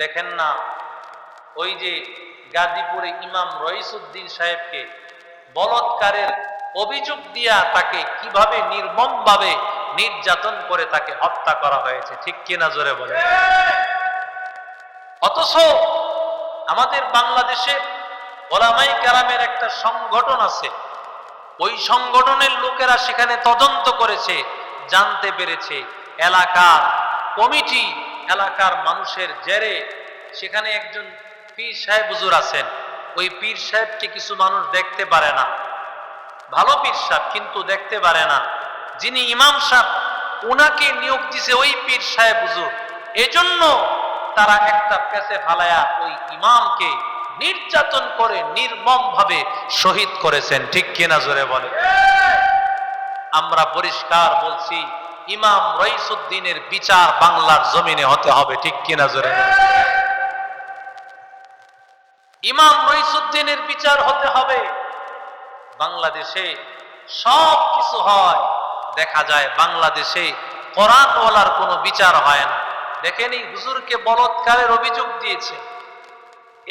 দেখেন না, ওই যে গাজীপুরে ইমাম রইসুদ্দিন সাহেবকে বলৎকারের অভিযোগ দিয়া তাকে কীভাবে নির্মমভাবে নির্যাতন করে তাকে হত্যা করা হয়েছে, ঠিক কিনা জোরে বলে অথচ আমাদের বাংলাদেশে ওলামাই কারামের একটা সংগঠন আছে, ওই সংগঠনের লোকেরা সেখানে তদন্ত করেছে, জানতে পেরেছে, এলাকার কমিটি এলাকার মানুষের জেরে সেখানে একজন পীর সাহেব হুজুর আছেন। ওই পীর সাহেবকে কিছু মানুষ দেখতে পারে না। ভালো পীর সাহেব, কিন্তু দেখতে পারে না। যিনি ইমাম সাহেব ওনাকে নিয়োগ দিছে ওই পীর সাহেব হুজুর। এজন্য তারা একটা পেছে ফালায়া ওই ইমামকে নির্যাতন করে নির্মম ভাবে শহীদ করেছেন। ঠিক কিনা জোরে বলে আমরা পরিষ্কার বলছি ইমাম রইসুদ্দিনের বিচার বাংলার জমিনে হতে হবে, ঠিক কিনা জোরে? ইমাম রইসুদ্দিনের বিচার হতে হবে। বাংলাদেশে সব কিছু হয়, দেখা যায় বাংলাদেশে কোরআনওয়ালার কোনো বিচার হয় না। দেখেন হুজুরকে বলৎকারের অভিযোগ দিয়েছে।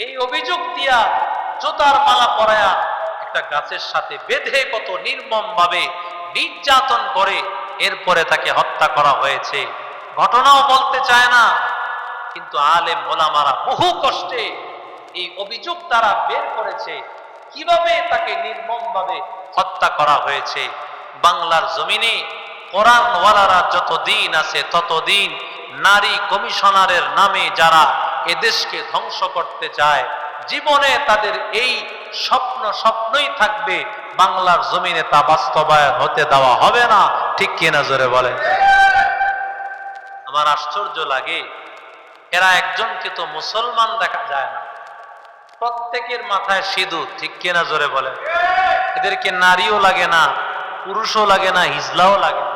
এই অভিযোগ দিয়া জোতার মালা পরায়া একটা গাছের সাথে বেঁধে কত নির্মম ভাবে নির্যাতন করে এরপরে তাকে হত্যা করা হয়েছে। ঘটনাও বলতে চায় না, কিন্তু আলেম ওলামারা বহু কষ্টে এই অভিযোগ তারা বের করেছে। কীভাবে তাকে নির্মম ভাবে হত্যা করা হয়েছে? বাংলার জমিনে কোরআনওয়ালারা যতদিন আছে ততদিন নারী কমিশনারের নামে যারা এদেশকে ধ্বংস করতে চায়, জীবনে তাদের এই স্বপ্ন স্বপ্নই থাকবে। বাংলার জমিনে তা বাস্তবায়ন হতে দেওয়া হবে না। ঠিক কিনা জোরে বলে? আমার আশ্চর্য লাগে, এরা একজনকে তো মুসলমান দেখা যায় না। প্রত্যেকের মাথায় সিঁদুর, ঠিক কিনা জোরে বলে? এদেরকে নারীও লাগে না, পুরুষও লাগে না, হিজলাও লাগে না।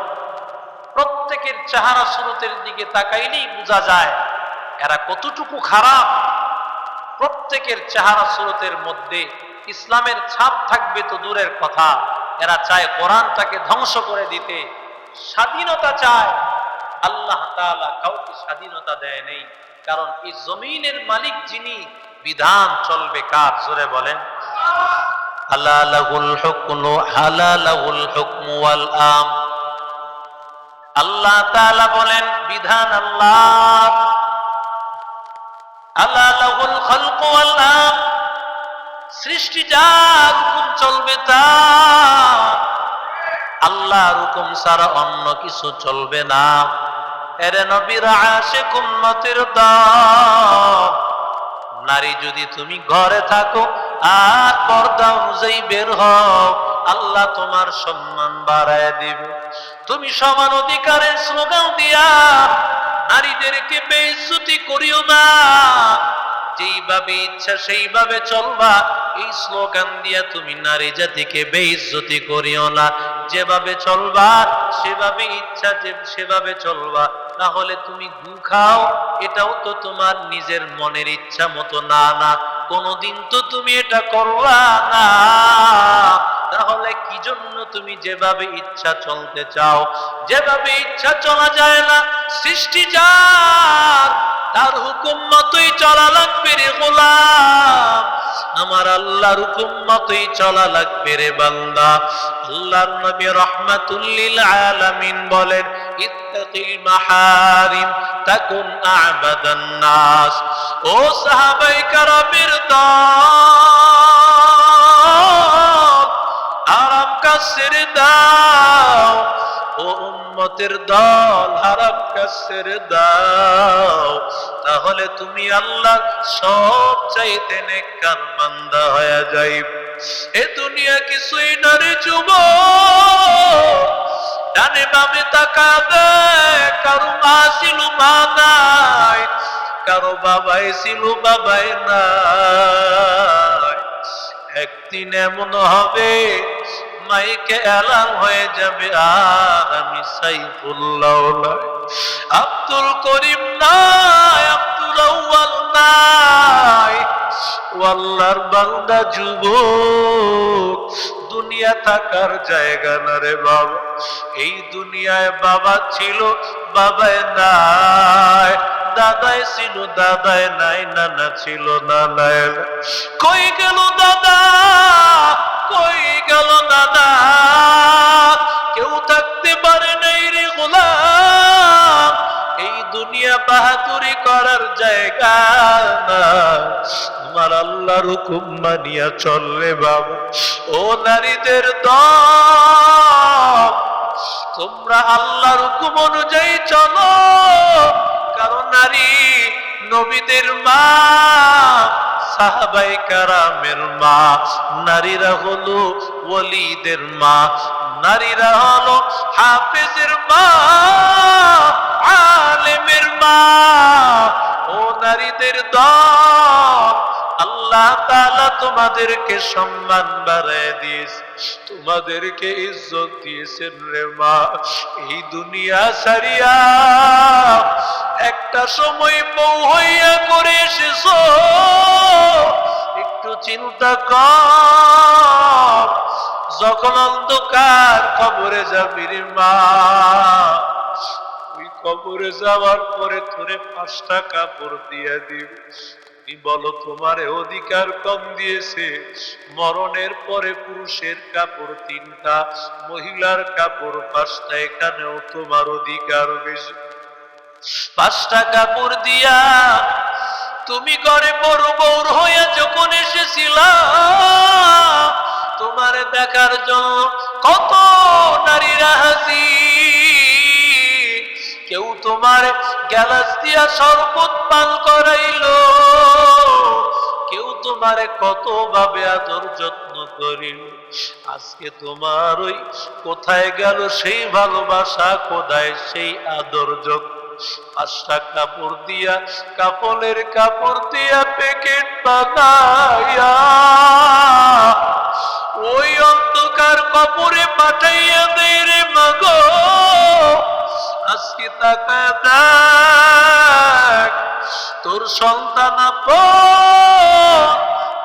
প্রত্যেকের চেহারা স্রোতের দিকে তাকাইলেই বোঝা যায়, এরা কতটুকু খারাপ। প্রত্যেকের চেহারা স্রোতের মধ্যে ইসলামের ছাপ থাকবে তো দূরের কথা। এরা চায় কোরআনটাকে ধ্বংস করে দিতে। স্বাধীনতা চায়, আল্লাহ কাউকে স্বাধীনতা দেয় নেই। কারণ এই জমিনের মালিক যিনি, বিধান চলবে কার? জোরে বলেন। আল্লাহ বলেন, বিধান আল্লাহ। আম। সৃষ্টি হুকুম চলবে তা আল্লাহর হুকুম ছাড়া অন্য কিছু চলবে না। এরে নবীর আশিক উম্মতের দল। নারী যদি তুমি ঘরে থাকো, আর পর্দা অনুযায়ী বের হও, আল্লাহ তোমার সম্মান বাড়ায় দিবে। তুমি সমান অধিকারের স্লোগান দিয়া নারীদেরকে বেইজ্জতি করিও না। যেইভাবে ইচ্ছা সেইভাবে চলবা। এই স্লোগান দিয়া তুমি নারী জাতিকে বেইজ্জতি করিও না। যেভাবে চলবা, সেভাবে ইচ্ছা যে সেভাবে চলবা। তাহলে তুমি গু খাও, এটাও তো তোমার নিজের মনের ইচ্ছা মতো। না না, কোনোদিন তো তুমি এটা করবা না। তাহলে কি জন্য তুমি যেভাবে ইচ্ছা চলতে চাও? যেভাবে ইচ্ছা চলা যায় না, সৃষ্টি যার তার হুকুম মতোই চলা লাগবে রে গোলাম। আমার আল্লাহর হুকুম মতোই চলা লাগবে রে বান্দা। আল্লাহর নবী রহমাতুল্লিল আলামিন বলেন, ইত্তাকিল মাহারিম তাকুন আবাদান নাস। ও সাহাবাই কারামের দল, আরাম কাছের দাও। ও উম্মতের দল, হারাম কাছের দাও। তাহলে তুমি আল্লাহ সব চাইতে নেককার বান্দা হয়ে যাইবে। এ দুনিয়া কিছুই না রে যুবক, ডানে বামে তাকাবে, কারও মা ছিল মা নাই, কারও বাবাই ছিল বাবাই নাই। একদিন এমন হবে মাইকে এলাম হয়ে যাবে, আর আমি সাইফুল্লাহ আব্দুল করিম নাই, আব্দুল আউয়াল নাই। ও আল্লাহর বান্দা যুবক, দুনিয়া থাকার জায়গা না রে বাবা। এই দুনিয়ায় বাবা ছিল, বাবায় নাই। দাদাই ছিল, দাদাই নাই, নানা ছিল নানায় কই গেল দাদা? কই গেল দাদা কেউ থাকতে পারে নাই রে গোলাম। এই দুনিয়া বাহাদুরি করার জায়গা না। তোমার আল্লাহর হুকুম মানিয়া চললে বাবা। ও নারীদের দল, তোমরা আল্লাহর হুকুম অনুযায়ী চলো। কারণ নারী, নবীদের মা সাহাবাই কারামের মা, নারীরা হলো ওলিদের মা, নারীরা হলো হাফেজের মা, আলেমের মা। ও নারীদের দল আল্লাহ তাআলা তোমাদেরকে সম্মান বাড়ায় দিয়েছে, তোমাদেরকে ইজ্জত দিয়েছেন রে মা। এই দুনিয়া সারিয়া একটা সময় বউ হইয়া করে এসেছ। একটু চিন্তা কর, যখন অন্ধকার কবরে যাবি রে মা। কবরে যাওয়ার পরে তোরে পাঁচটা কাপড় দিয়ে দিবে। তুমি বলো, তোমার অধিকার কম দিয়েছে। মরণের পরে পুরুষের কাপড় তিনটা, মহিলার কাপড় পাঁচটা, এখানেও তোমার অধিকার বেশি। পাঁচটা কাপড় দিয়া তুমি ঘরে বড় বৌর হইয়া যখন এসেছিলা, তোমার দেখার জন্য কত নারীরা হাসি কেউ তোমার গ্যালাস দিয়া শরবত পান করাইলো। কেউ তোমারে কত ভাবে আদর যত্ন করিল। আজকে তোমার ওই কোথায় গেল সেই ভালোবাসা, কোথায় সেই আদর যত্ন। পাঁচটা কাপড় দিয়া কাপড়ের কাপড় দিয়া প্যাকেট বানাইয়া ওই অন্ধকার কপরে পাঠাইয়া দেয় সন্তান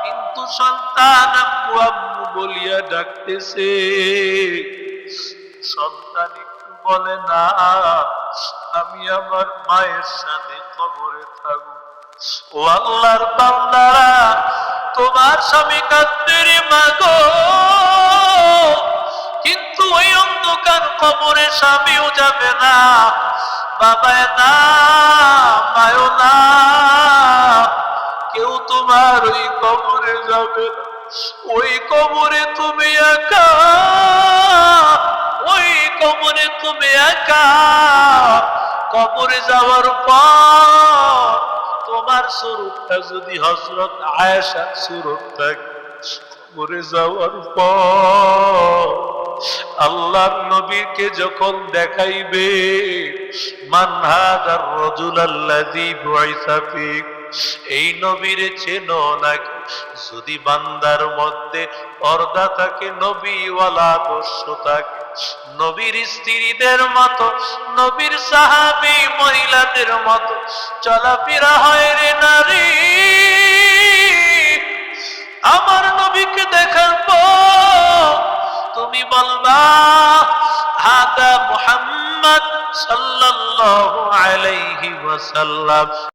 কিন্তু সন্তান আম্মু আম্মু বলিয়া ডাকতেছে। সন্তান একটু বলে, না, আমি আমার মায়ের সাথে কবরে থাকব। ও আল্লাহর বান্দারা, তোমার স্বামী কাঁদতে রে মাগো কিন্তু ওই অন্ধকার কবরে স্বামীও যাবে না। যাবে। ওই কবরে তুমি একা, ওই কবরে তুমি একা। কবরে যাওয়ার পর তোমার স্বরূপটা যদি হজরত আয়েশার স্বরূপ থাকে কবরে যাওয়ার পর আল্লাহর নবীকে যখন দেখাইবে মানহাদার রজুল ফিক, এই নবীর চেনো নাকি যদি বান্দার মধ্যে পর্দা থাকে, নবীওয়ালা আদর্শ থাকে। নবীর স্ত্রীদের মতো, নবীর সাহাবী মহিলাদের মতো চলাফেরা হয় রে নারী। আমার নবীকে দেখার তুমি বলবা, হাদা মুহাম্মদ সাল্লাল্লাহু আলাইহি ওয়াসাল্লাম।